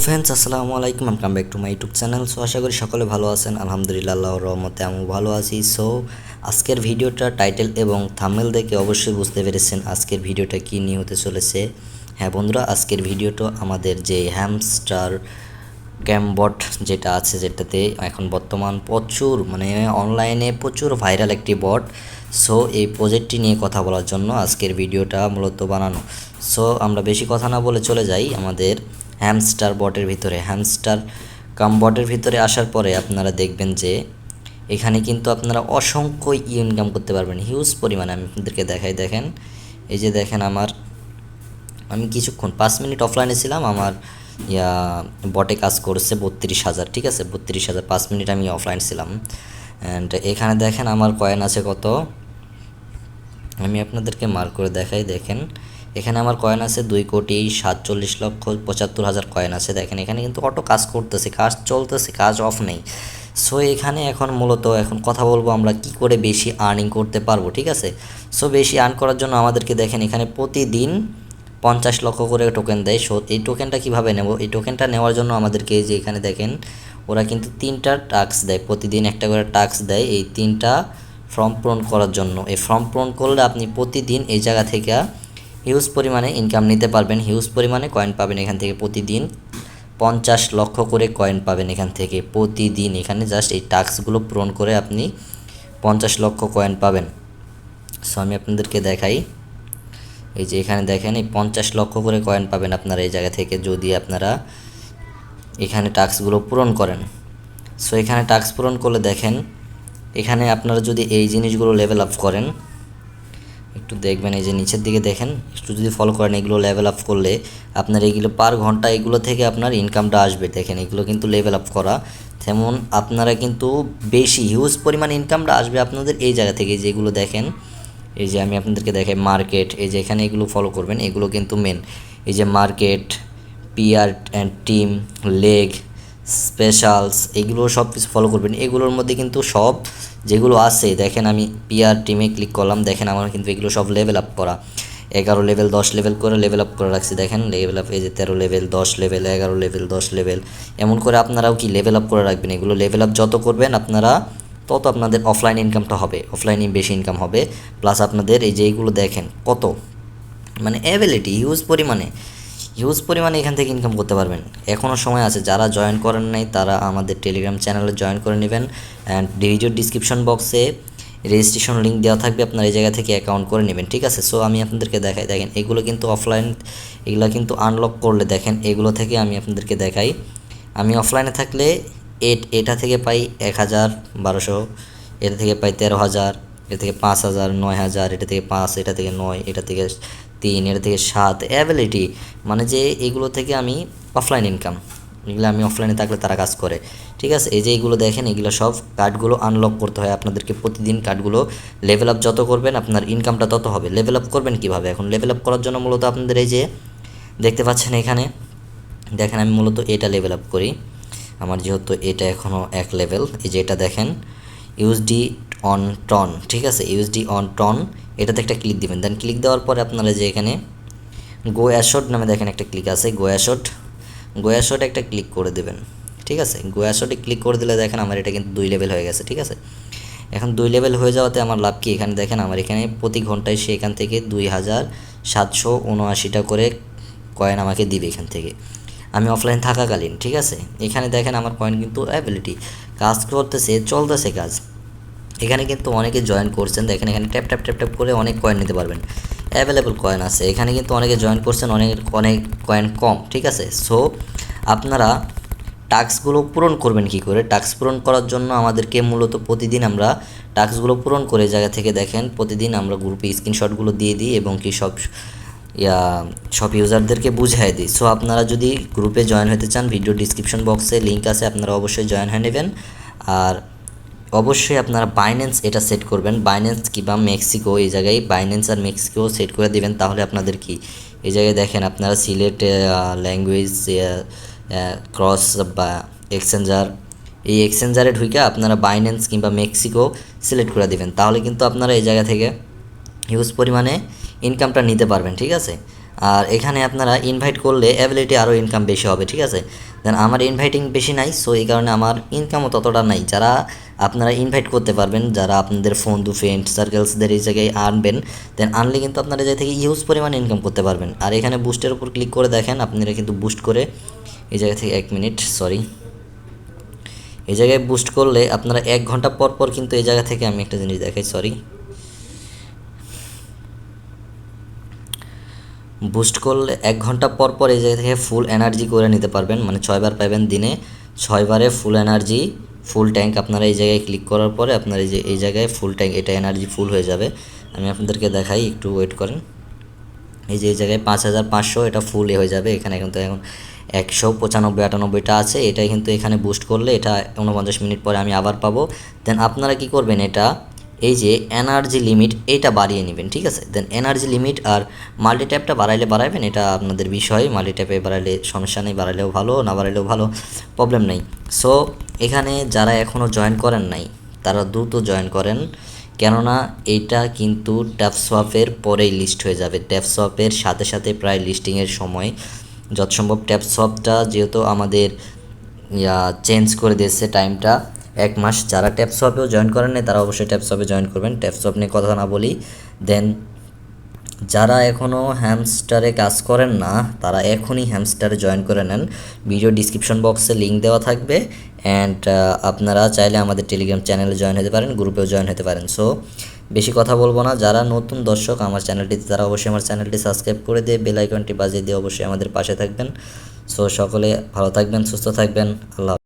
Friends আসসালামু আলাইকুম welcome back to my YouTube channel so আশা করি সকলে ভালো আছেন। আলহামদুলিল্লাহ, আল্লাহর রহমতে আমি ভালো আছি। সো আজকের ভিডিওটা টাইটেল এবং থামেল দেখে অবশ্যই বুঝতে পেরেছেন আজকের ভিডিওটা কী নিয়ে হতে চলেছে। হ্যাঁ বন্ধুরা, আজকের ভিডিওটা আমাদের যে হ্যামস্টার ক্যামবট যেটা আছে, যেটাতে এখন বর্তমান প্রচুর মানে অনলাইনে প্রচুর ভাইরাল একটি বট সো এই প্রজেক্টটি নিয়ে কথা বলার জন্য আজকের ভিডিওটা মূলত বানানো। সো আমরা বেশি কথা না বলে চলে যাই আমাদের হ্যামস্টার বটের ভিতরে। হ্যামস্টার কাম বটের ভিতরে আসার পরে আপনারা দেখবেন যে এখানে কিন্তু আপনারা অসংখ্য ইনকাম করতে পারবেন। হিউজ পরিমাণে আমি আপনাদেরকে দেখাই, দেখেন। এই যে দেখেন আমার, আমি কিছুক্ষণ, পাঁচ মিনিট অফলাইনে ছিলাম, আমার, ইয়া, বটে কাজ করছে বত্রিশ হাজার, ঠিক আছে? বত্রিশ হাজার, পাঁচ মিনিট আমি অফলাইন ছিলাম। অ্যান্ড এখানে দেখেন আমার কয়েন আছে কত? আমি আপনাদেরকে মার্ক করে দেখাই, দেখেন। এখানে আমার কয়েন আছে দুই কোটি সাতচল্লিশ লক্ষ পঁচাত্তর হাজার কয়েন আছে। দেখেন, এখানে কিন্তু অটো কাজ করতেছে, কাজ চলতেছে, কাজ অফ নেই। সো এখানে এখন মূলত এখন কথা বলব আমরা কি করে বেশি আর্নিং করতে পারব, ঠিক আছে? সো বেশি আর্ন করার জন্য আমাদেরকে দেখেন, এখানে প্রতিদিন পঞ্চাশ লক্ষ করে টোকেন দেয়। সো এই টোকেনটা কীভাবে নেব? এই টোকেনটা নেওয়ার জন্য আমাদেরকে যে এখানে দেখেন, ওরা কিন্তু তিনটা টাস্ক দেয়, প্রতিদিন একটা করে টাস্ক দেয় এই তিনটা ফর্ম পূরণ করার জন্য। এই ফর্ম পূরণ করলে আপনি প্রতিদিন এই জায়গা থেকে হিউজ পরিমাণে ইনকাম নিতে পারবেন, হিউজ পরিমাণে কয়েন পাবেন এখান থেকে প্রতিদিন। পঞ্চাশ লক্ষ করে কয়েন পাবেন এখান থেকে প্রতিদিন। এখানে জাস্ট এই টাস্কগুলো পূরণ করে আপনি পঞ্চাশ লক্ষ কয়েন পাবেন। সো আমি আপনাদেরকে দেখাই। এই যে এখানে দেখেন, এই পঞ্চাশ লক্ষ করে কয়েন পাবেন আপনারা এই জায়গা থেকে যদি আপনারা এখানে টাস্কগুলো পূরণ করেন। সো এখানে টাস্ক পূরণ করলে দেখেন, এখানে আপনারা যদি এই জিনিসগুলো লেভেল আপ করেন একটু দেখবেন, এই যে নিচের দিকে দেখেন, একটু যদি ফলো করেন, এগুলো লেভেল আপ করলে আপনার এইগুলো পার ঘণ্টা এগুলো থেকে আপনার ইনকামটা আসবে। দেখেন, এগুলো কিন্তু লেভেল আপ করা। তেমন আপনারা কিন্তু বেশি হিউজ পরিমাণ ইনকামটা আসবে আপনাদের এই জায়গা থেকে, যেগুলো দেখেন, এই যে আমি আপনাদেরকে দেখাই মার্কেট এই যে এখানে এগুলো ফলো করবেন, এগুলো কিন্তু মেন এই যে market PR and team leg specials এগুলো সব কিছু ফলো করবেন। এগুলোর মধ্যে কিন্তু সব যেগুলো আছে, দেখেন আমি পিআর টিমে ক্লিক করলাম, দেখেন আমার কিন্তু এগুলো সব লেভেল আপ করা। এগারো লেভেল দশ লেভেল করে লেভেল আপ করে রাখছি, দেখেন লেভেল আপ এই যে তেরো লেভেল দশ লেভেল এগারো লেভেল দশ লেভেল এমন করে আপনারাও কি লেভেল আপ করে রাখবেন? এগুলো লেভেল আপ যত করবেন, আপনারা তত আপনাদের অফলাইন ইনকামটা হবে অফলাইনে বেশি ইনকাম হবে প্লাস আপনাদের এই যে এইগুলো দেখেন, কত? মানে অ্যাবিলিটি ইউজ পরিমাণে। হিউজ পরিমাণে এখান থেকে ইনকাম করতে পারবেন। এখনও সময় আছে, যারা জয়েন করেন নাই, তারা আমাদের টেলিগ্রাম চ্যানেলে জয়েন করে নেবেন। অ্যান্ড ভিডিওর ডিসক্রিপশন বক্সে রেজিস্ট্রেশন লিঙ্ক দেওয়া থাকবে, আপনার এই জায়গা থেকে অ্যাকাউন্ট করে নেবেন, ঠিক আছে? সো আমি আপনাদেরকে দেখাই, দেখেন, এগুলো কিন্তু অফলাইন এগুলো কিন্তু আনলক করলে, দেখেন, এগুলো থেকে আমি আপনাদেরকে দেখাই। আমি অফলাইনে থাকলে এট, এটা থেকে পাই এক হাজার বারোশো, এটা থেকে পাই তেরো হাজার, এটা থেকে পাঁচ হাজার, নয় হাজার, এটা থেকে পাঁচ, এটা থেকে নয়, এটা থেকে তিন এটা থেকে সাত অ্যাবিলিটি মানে যে এগুলো থেকে আমি অফলাইন ইনকাম এগুলো আমি অফলাইনে থাকলে তারা কাজ করে। ঠিক আছে? এই যে এইগুলো দেখেন, এগুলো সব কার্ডগুলো আনলক করতে হয় আপনাদেরকে প্রতিদিন কার্ডগুলো লেভেল আপ যত করবেন, আপনার ইনকামটা তত হবে। লেভেল আপ করবেন কীভাবে? এখন লেভেল আপ করার জন্য মূলত আপনাদের এই যে দেখতে পাচ্ছেন এখানে, দেখেন আমি মূলত এটা লেভেল আপ করি। আমার যেহেতু এটা এখনও এক লেভেল এই যে এটা দেখেন ইউএসডি অন টন ঠিক আছে? ইউএসডি অন টন এটাতে একটা ক্লিক দিবেন। দেন ক্লিক দেওয়ার পরে আপনারা যে এখানে গো অ্যাশট নামে দেখেন একটা ক্লিক আছে গো অ্যাশট গো অ্যাশট একটা ক্লিক করে দেবেন, ঠিক আছে? গো অ্যাশটে ক্লিক করে দিলে দেখেন আমার এটা কিন্তু দুই লেভেল হয়ে গেছে, ঠিক আছে? এখন দুই লেভেল হয়ে যাওয়াতে আমার লাভ কি? এখানে দেখেন আমার এখানে প্রতি ঘন্টায় সে এখান থেকে দুই হাজার সাতশো উনআশিটা করে কয়েন আমাকে দিবে এখান থেকে। আমি অফলাইন থাকাকালীন, ঠিক আছে? এখানে দেখেন আমার কয়েন কিন্তু অ্যাবিলিটি কাজ করতেছে, চলতেছে কাজ। এখানে কিন্তু অনেকে জয়েন করছেন দেখেন এখানে ট্যাপ ট্যাপ ট্যাপ ট্যাপ করে অনেক কয়েন নিতে পারবেন। অ্যাভেলেবল কয়েন আছে। এখানে কিন্তু অনেকে জয়েন করছেন, অনেক অনেক কয়েন কম, ঠিক আছে? সো আপনারা টাস্কগুলো পূরণ করবেন কি করে? টাস্ক পূরণ করার জন্য আমাদেরকে মূলত প্রতিদিন আমরা টাস্কগুলো পূরণ করে জায়গা থেকে দেখেন, প্রতিদিন আমরা গ্রুপে স্ক্রিনশটগুলো দিয়ে দিই এবং কি সব, ইয়া, সব ইউজারদেরকে বুঝাই দিই। সো আপনারা যদি গ্রুপে জয়েন হতে চান ভিডিও ডিসক্রিপশন বক্সে লিঙ্ক আছে, আপনারা অবশ্যই জয়েন হয়ে নেবেন। আর অবশ্যই আপনারা বাইন্যান্স এটা সেট করবেন। বাইন্যান্স কিংবা মেক্সিকো এই জায়গায় বাইন্যান্স আর মেক্সিকো সেট করে দেবেন, তাহলে আপনাদের কি? এই জায়গায় দেখেন আপনারা সিলেট ল্যাঙ্গুয়েজ ক্রস বা এক্সচেঞ্জার এই এক্সচেঞ্জারে ঢুকে আপনারা বাইন্যান্স কিংবা মেক্সিকো সিলেক্ট করে দেবেন। তাহলে কিন্তু আপনারা এই জায়গা থেকে হিউজ পরিমাণে ইনকামটা নিতে পারবেন, ঠিক আছে? আর এখানে আপনারা ইনভাইট করলে অ্যাবিলিটি আরও ইনকাম বেশি হবে, ঠিক আছে? দেন আমার ইনভাইটিং বেশি নাই সো এই কারণে আমার ইনকামও ততটা নাই। যারা আপনারা ইনভাইট করতে পারবেন, যারা আপনাদের ফোন, দু ফ্রেন্ড সার্কেলসদের এই জায়গায় আনবেন দেন আনলে কিন্তু আপনারা জায়গা থেকে ইউজ পরিমাণ ইনকাম করতে পারবেন। আর এখানে বুস্টের উপর ক্লিক করে দেখেন, আপনারা কিন্তু বুস্ট করে এই জায়গা থেকে এক মিনিট সরি এই জায়গায় বুস্ট করলে আপনারা এক ঘণ্টা পর পর কিন্তু এই জায়গা থেকে আমি একটা জিনিস দেখাই সরি বুস্ট করলে এক ঘণ্টা পর পর এই জায়গা থেকে ফুল এনার্জি করে নিতে পারবেন। মানে ছয়বার পাবেন দিনে। ছয়বারে ফুল এনার্জি ফুল ট্যাঙ্ক আপনারা এই জায়গায় ক্লিক করার পরে আপনার এই যে, এই জায়গায় ফুল ট্যাঙ্ক এটা এনার্জি ফুল হয়ে যাবে। আমি আপনাদেরকে দেখাই, একটু ওয়েট করেন। এই যে, এই জায়গায় পাঁচ হাজার পাঁচশো, এটা ফুল হয়ে যাবে। এখানে কিন্তু এখন একশো পঁচানব্বই, আটানব্বইটা আছে। এটাই কিন্তু এখানে বুস্ট করলে এটা উনপঞ্চাশ মিনিট পরে আমি আবার পাবো। দেন আপনারা কি করবেন এটা এই যে এনার্জি লিমিট এটা বাড়িয়ে নেবেন, ঠিক আছে? দেন এনার্জি লিমিট আর মাল্টি ট্যাপটা বাড়াইলে বাড়াবেন এটা আপনাদের বিষয়। মাল্টি ট্যাপে বাড়াইলে সমস্যা নেই, বাড়াইলেও ভালো, না বাড়াইলেও ভালো প্রবলেম নেই। সো এখানে যারা এখনও জয়েন করেন নাই, তারা দ্রুত জয়েন করেন। কেননা এইটা কিন্তু ট্যাপ সোয়াপের পরেই লিস্ট হয়ে যাবে। ট্যাপ সোয়াপের সাথে সাথে প্রায় লিস্টিংয়ের সময়। যত সম্ভব ট্যাপ সোয়াপটা যেহেতু আমাদের চেঞ্জ করে দিয়েছে টাইমটা এক মাস যারা ট্যাপ সোয়াপেও জয়েন করেন তারা অবশ্যই ট্যাপ সোয়াপে জয়েন করবেন। ট্যাপ সোয়াপ নিয়ে কথা না বলি দেন যারা এখনও হ্যামস্টারে কাজ করেন না, তারা এখনই হ্যামস্টারে জয়েন করে নেন। ভিডিও ডিসক্রিপশন বক্সে লিঙ্ক দেওয়া থাকবে অ্যান্ড আপনারা চাইলে আমাদের টেলিগ্রাম চ্যানেলে জয়েন হতে পারেন গ্রুপেও জয়েন হতে পারেন। সো বেশি কথা বলব না। যারা নতুন দর্শক, আমার চ্যানেলটিতে তারা অবশ্যই আমার চ্যানেলটি সাবস্ক্রাইব করে দিয়ে বেল আইকনটি বাজিয়ে দিয়ে অবশ্যই আমাদের পাশে থাকবেন। সো সকলে ভালো থাকবেন, সুস্থ থাকবেন। আল্লাহ